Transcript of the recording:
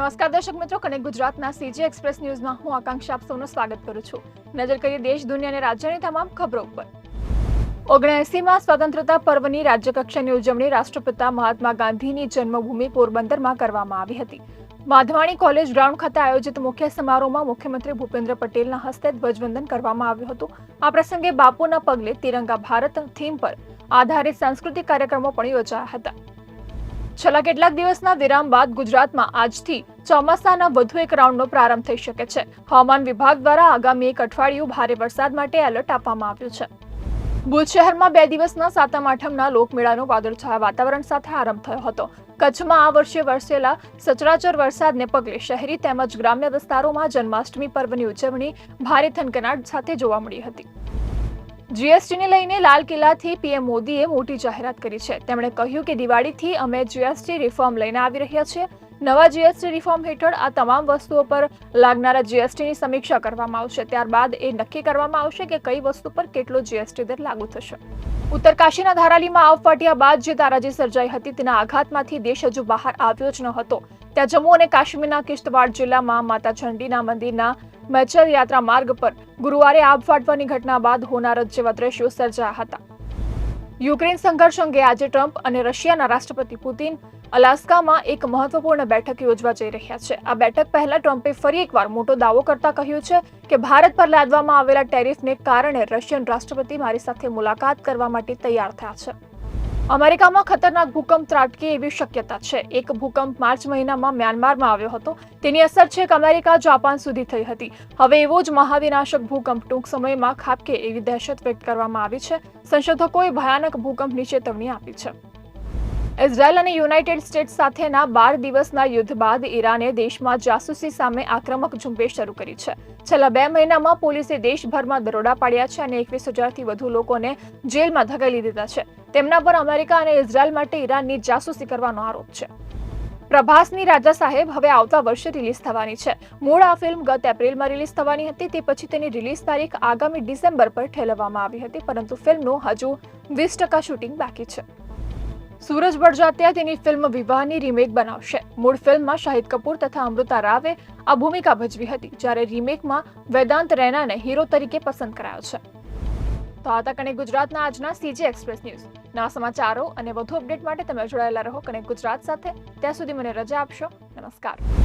નમસ્કાર દર્શક મિત્રો, કનેક્ટ ગુજરાતના સીજી એક્સપ્રેસ ન્યૂઝમાં હું આકાંક્ષા, આપ સૌનું સ્વાગત કરું છું. નજર કરીએ દેશ, દુનિયા અને રાજ્યની તમામ ખબરો ઉપર. ઓગણએસીમાં સ્વતંત્રતા પર્વની રાજ્યકક્ષાની ઉજવણી રાષ્ટ્રપિતા મહાત્મા ગાંધીની જન્મભૂમિ પોરબંદરમાં કરવામાં આવી હતી. માધવાણી કોલેજ ગ્રાઉન્ડ ખાતે આયોજિત મુખ્ય સમારોહમાં મુખ્યમંત્રી ભૂપેન્દ્ર પટેલના હસ્તે ધ્વજવંદન કરવામાં આવ્યું હતું. આ પ્રસંગે બાપુના પગલે તિરંગા ભારત થીમ પર આધારિત સાંસ્કૃતિક કાર્યક્રમો પણ યોજાયા હતા. છેલ્લા કેટલાક દિવસના વિરામ બાદ ગુજરાતમાં આજથી ચોમાસાના વધુ એક રાઉન્ડનો પ્રારંભ થઈ શકે છે. હવામાન વિભાગ દ્વારા આગામી એક અઠવાડિયું ભારે વરસાદ માટે એલર્ટ આપવામાં આવ્યું છે. ભુજ શહેરમાં બે દિવસના સાતમ આઠમના લોકમેળાનો વાદળછાયા વાતાવરણ સાથે આરંભ થયો હતો. કચ્છમાં આ વર્ષે વરસેલા સચરાચર વરસાદને પગલે શહેરી તેમજ ગ્રામ્ય વિસ્તારોમાં જન્માષ્ટમી પર્વની ઉજવણી ભારે થનકનાટ સાથે જોવા મળી હતી. જીએસટીને લઈને લાલ કિલ્લાથી પીએમ મોદીએ મોટી જાહેરાત કરી છે. તેમણે કહ્યું કે દિવાળીથી અમે જીએસટી રિફોર્મ લઈને આવી રહ્યા છીએ. નવા જીએસટી રિફોર્મ હેઠળ આ તમામ વસ્તુઓ પર લાગનારા જીએસટીની સમીક્ષા કરવામાં આવશે. ત્યારબાદ એ નક્કી કરવામાં આવશે કે કઈ વસ્તુ પર કેટલો જીએસટી દર લાગુ થશે. ઉત્તરકાશીના ધારાલીમાં આવ ફાટ્યા બાદ જે તારાજી સર્જાઈ હતી, તેના આઘાતમાંથી દેશ હજુ બહાર આવ્યો જ ન હતો. ત્યાં જમ્મુ અને કાશ્મીરના કિશ્તવાડ જિલ્લામાં માતા ચંડીના મંદિરના મેચર યાત્રા માર્ગ પર ગુરુવારે આગ ફાટવાની ઘટના બાદ હોનારત જેવા દ્રશ્યો સર્જાયા હતા. યુક્રેન સંઘર્ષ અંગે આજે ટ્રમ્પ અને રશિયાના રાષ્ટ્રપતિ પુતિન અલાસ્કામાં એક મહત્વપૂર્ણ બેઠક યોજવા જઈ રહ્યા છે. આ બેઠક પહેલા ટ્રમ્પે ફરી એકવાર મોટો દાવો કરતા કહ્યું છે કે ભારત પર લાદવામાં આવેલા ટેરિફને કારણે રશિયન રાષ્ટ્રપતિ મારી સાથે મુલાકાત કરવા માટે તૈયાર થયા છે. અમેરિકામાં ખતરનાક ભૂકંપ ત્રાટકે એવી શક્યતા છે. એક ભૂકંપ માર્ચ મહિનામાં મ્યાનમારમાં આવ્યો હતો. તેની અસર છેક અમેરિકા જાપાન સુધી થઈ હતી. હવે એવો જ મહાવિનાશક ભૂકંપ ટૂંક સમયમાં ખાબકે એવી દહેશત વ્યક્ત કરવામાં આવી છે. સંશોધકોએ ભયાનક ભૂકંપની ચેતવણી આપી છે. ઇઝરાયલ અને યુનાઇટેડ સ્ટેટ્સ સાથેના બાર દિવસના યુદ્ધ બાદ ઈરાને દેશમાં જાસૂસી સામે આક્રમક ઝુંબેશ શરૂ કરી છે. છેલ્લા બે મહિનામાં પોલીસે દેશભરમાં દરોડા પાડ્યા છે અને એકવીસ હજારથી વધુ લોકોને જેલમાં ધકેલી દીધા છે. તેમના પર અમેરિકા અને ઇઝરાયલ માટે ઈરાનની જાસૂસી કરવાનો આરોપ છે. પ્રભાસની રાજા સાહેબ હવે આવતા વર્ષે રિલીઝ થવાની છે. મૂળ આ ફિલ્મ ગત એપ્રિલમાં રિલીઝ થવાની હતી. તે પછી તેની રિલીઝ તારીખ આગામી ડિસેમ્બર પર ઠેલવવામાં આવી હતી, પરંતુ ફિલ્મનું હજુ વીસ ટકા શૂટિંગ બાકી છે. સૂરજ બળજાત્યા તેની ફિલ્મ વિવાહની રીમેક બનાવશે. મૂળ ફિલ્મમાં શાહિદ કપૂર તથા અમૃતા રાવે આ ભૂમિકા ભજવી હતી, જ્યારે રીમેકમાં વેદાંત રૈનાને હીરો તરીકે પસંદ કરાયો છે. તો આ તક અને ગુજરાતના આજના સીજી એક્સપ્રેસ ન્યૂઝ ના સમાચારો અને વધુ અપડેટ માટે તમે જોડાયેલા રહો કનેક્ટ ગુજરાત સાથે. ત્યાં સુધી મને રજા આપશો. નમસ્કાર.